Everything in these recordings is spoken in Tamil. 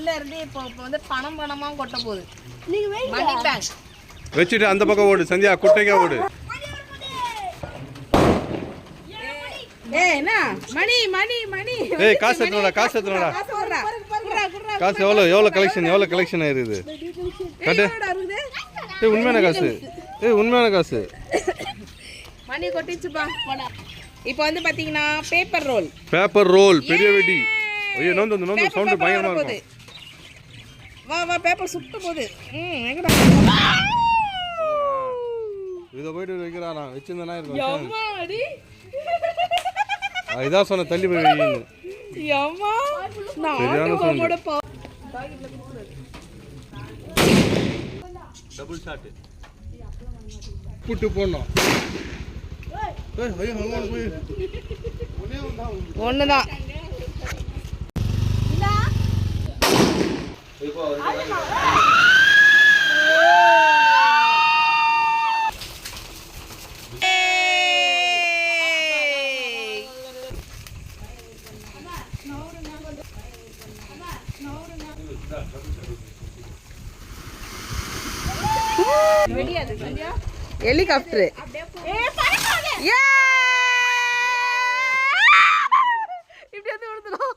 உள்ள இருந்து இப்போ இப்போ வந்து பணம் பணமா கொட்ட போகுது. நீங்க வெயிட் மணி பேங்க் வச்சுட்டு அந்த பக்கம் ஓடு சந்தியா குட்டைக்கா ஓடு. ஏய் என்ன? மணி மணி மணி. ஏய் காசு எடுத்துனடா காசு எடுத்துனடா காசு எவ்வளோ எவ்வளோ கலெக்ஷன் எவ்வளோ கலெக்ஷன் ஆயிருது? கட்டு. ஏய் உண்மையான காசு. ஏய் உண்மையான காசு. மணி கொட்டிச்சுப்பா இப்போ வந்து பாத்தீங்கன்னா பேப்பர் ரோல் பேப்பர் ரோல் பெரிய வெடி. ஐயோ நோந்து நோந்து சவுண்டு பயங்கரமா இருக்கும். வா வா பேப்பர் சுத்த போகுது. ம் எங்கடா? இதை போயிட்டு வைக்கிறாரா வச்சிருந்தனா இருக்கும். இதான் சொன்ன தள்ளி போய் அம்மா நான் சரியான ஆட்டோ sound. போட போ டபுள் ஷாட் புட்டு போடணும். ஒண்ணுதான். ஏய். ஹெலிகாப்டர் இப்படி வந்து விழுந்துடும்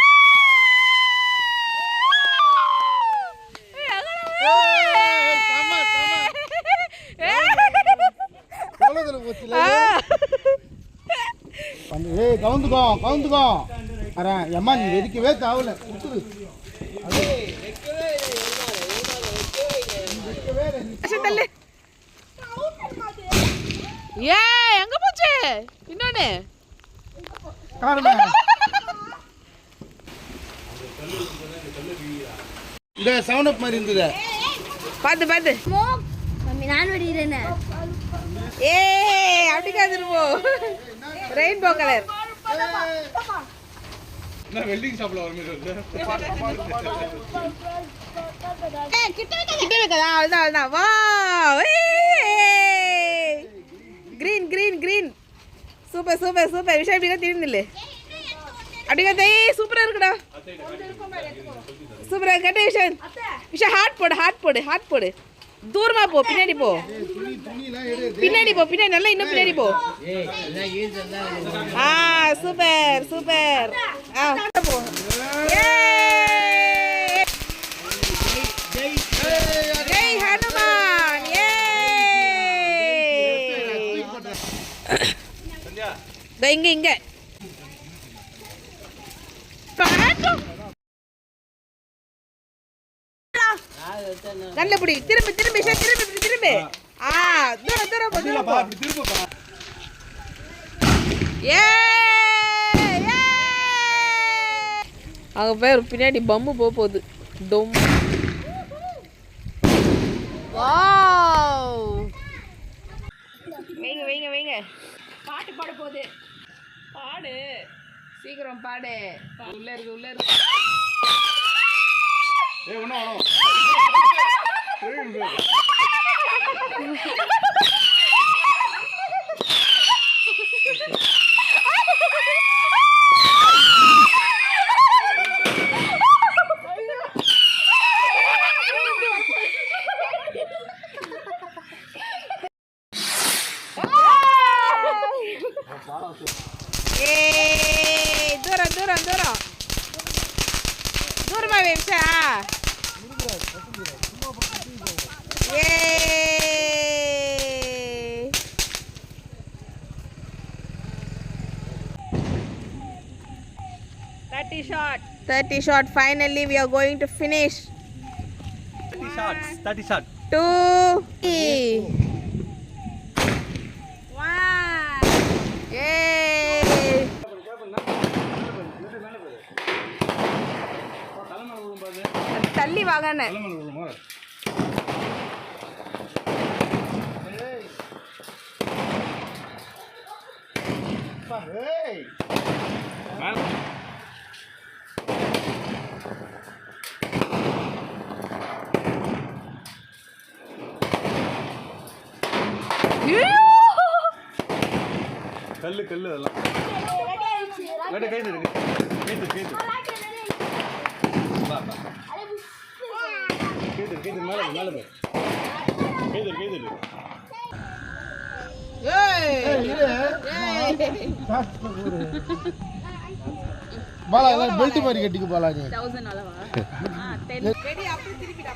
வந்துரு யா ஏய் கவுந்துக்கோ கவுந்துக்கோ. வரேன் ஏம்மா நீ வெடிக்கவே தேவையில்ல. கொடுத்துரு ஏ எங்க போச்சு? இன்னொன்னு. இந்த சவுண்ட் அப் மாதிரி இருந்தது. பாத்து பாத்து. மம்மி நான் வெடிக்கிறேன் ஏ அப்படி காத்துருப்போ ரெயின்போ கலர் என்ன வெல்டிங் ஷாப்ல வர மாதிரி கிட்ட வைக்கதா. அவ்வளோதான் அவ்வளோதான் வா green green green super super super விஷயம் அப்படிங்க திருந்தில்ல. அப்படிங்க ஏய் சூப்பரா இருக்குடா. சூப்பரா கட்ட விஷயம் விஷயம் ஹார்ட் போடு ஹார்ட் போடு ஹார்ட் போடு. தூரமா போ பின்னாடி போ. பின்னாடி போ பின்னாடி நல்லா இன்னும் பின்னாடி போ. ஆ சூப்பர் சூப்பர். ஆ போ. இங்க இங்க. நல்ல புடி திரும்ப திரும்ப திரும்ப திரும்ப. ஆ. தூரம் தூரம் போ, தூரம் போ. அப்படி திருப்பப்பா ஏ அங்க பேர் பின்னாடி பம்பு போக போகுது. டொம் வாவ் வைங்க வைங்க வைங்க. பாட்டு பாட போகுது. பாடு. சீக்கிரம் பாடு. உள்ள இருக்கு உள்ள இருக்கு. 30 shots. 30 shot. Finally, we are going to finish. 30 One. shots. 30 shots. Two. Three. One. Yay. தள்ளி வாங்கன்னு Hey! கல்லு கல்லு அதெல்லாம். வேட கைது இருக்கு கைது கைது கைது கைது மேலே மேலே போ. கைது பாலா எல்லாம் பெல்ட் மாதிரி கட்டிக்கு பாலா நீ. தௌசண்ட் அளவா? ரெடி அப்படியே திருப்பிடா.